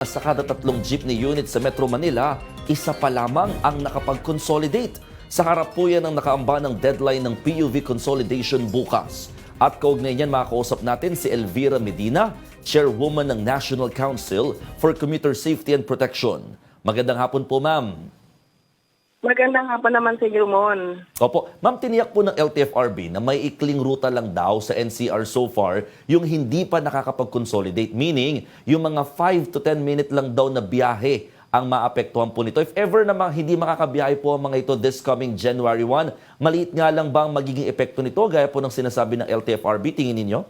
Sa kada tatlong jeepney unit sa Metro Manila, isa pa lamang ang nakapag-consolidate. Sa harap po yan ang nakaamba ng deadline ng PUV consolidation bukas. At kaugnay niyan makakausap natin si Elvira Medina, Chairwoman ng National Council for Commuter Safety and Protection. Magandang hapon po, ma'am. Magandang hapon naman sa iyo, Mon. Opo, ma'am, tiniyak po ng LTFRB na may ikling ruta lang daw sa NCR so far yung hindi pa nakakapag-consolidate. Meaning, yung mga 5 to 10 minute lang daw na biyahe ang maapektuhan po nito. If ever na hindi makakabiyahe po ang mga ito this coming January 1, maliit nga lang ba ang magiging epekto nito gaya po ng sinasabi ng LTFRB? Tingin ninyo?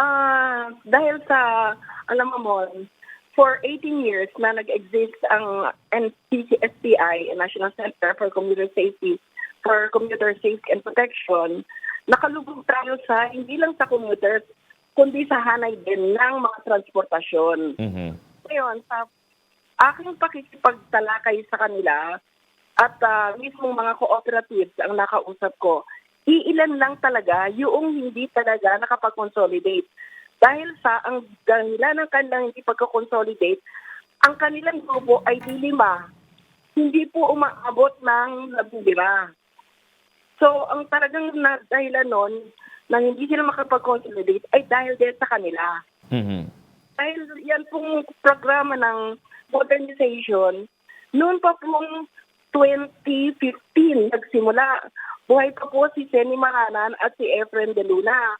Ah, dahil sa, alam mo, Mon, for 18 years na nag-exist ang NCCSPI, National Center for Commuter Safety, for Commuter Safety and Protection, nakalubog tayo sa, hindi lang sa commuters, kundi sa hanay din ng mga transportasyon. Mhm. Ngayon, sa aking pakikipagtalakay sa kanila at ah, mismong mga cooperatives ang nakausap ko, iilan lang talaga yung hindi talaga nakapag-consolidate. Dahil sa ang dahilan ng kanilang hindi pagka-consolidate, ang kanilang grupo ay di lima. Hindi po umaabot ng labindira. So, ang talagang na, dahilan nun na hindi sila makapag-consolidate ay dahil din sa kanila Mhm. dahil yan pong programa ng modernization, noon pa pong 2015 nagsimula. Buhay pa po si Senny Maranan at si Efren De Luna.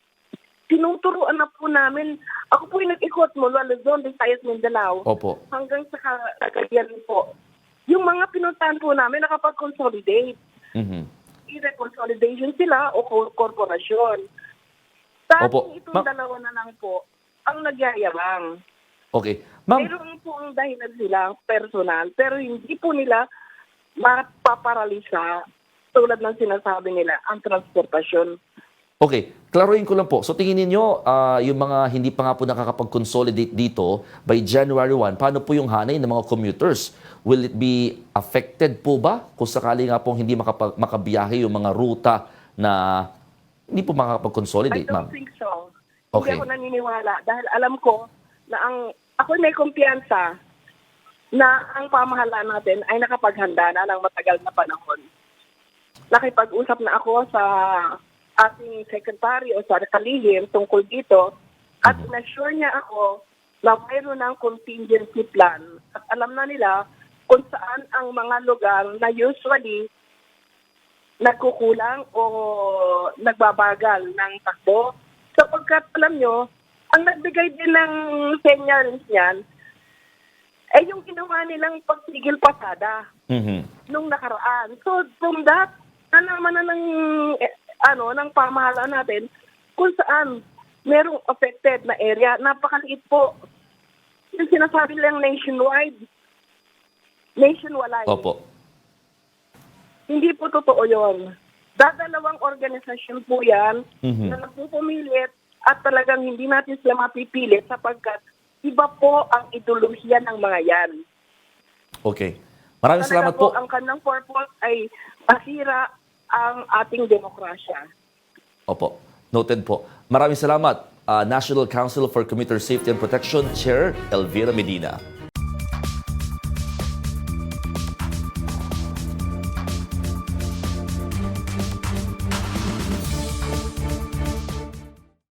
Tinuturuan na po namin, ako po yung nag-ikot mula Luzon, Visayas, Mindanao, Opo. hanggang sa Cagayan po. Yung mga pinuntahan po namin nakapag-consolidate. Mhm. Either consolidation sila o co- korporasyon. Sa Opo. itong Ma- dalawa na lang po ang nagyayabang. Okay. Ma'am, Mayroon po ang dahilan silang personal, pero hindi po nila mapaparalisa tulad ng sinasabi nila, ang transportasyon. Okay, klaruhin ko lang po. So tingin ninyo, ah, yung mga hindi pa nga po nakakapag-consolidate dito by January 1, paano po yung hanay ng mga commuters? Will it be affected po ba kung sakali nga pong hindi makapag- makabiyahe yung mga ruta na hindi po I makakapag-consolidate, don't ma'am? think so. Okay. Hindi ako naniniwala dahil alam ko na ang ako may kumpiyansa na ang pamahalaan natin ay nakapaghanda na ng matagal na panahon. Nakipag-usap na ako sa ating secretary o sa kalihim tungkol dito at na-sure niya ako na mayroon ng contingency plan at alam na nila kung saan ang mga lugar na usually nagkukulang o nagbabagal ng takbo. Sapagkat alam nyo, ang nagbigay din ng senyales niyan ay yung ginawa nilang pagsigil pasada Mhm. nung nakaraan. So from that, nalaman na ng, ano, ng pamahalaan natin kung saan merong affected na area. Napakaliit po. Yung sinasabi lang nationwide. Nationwide. Opo. Hindi po totoo yon. Dadalawang organisasyon po yan Mhm. na nagpupumilit at talagang hindi natin sila mapipilit sapagkat iba po ang ideolohiya ng mga yan. Okay. Maraming Talaga salamat po. Ang kanilang purpose ay masira ang ating demokrasya. Opo. Noted po. Maraming salamat. ah, National Council for Commuter Safety and Protection Chair Elvira Medina.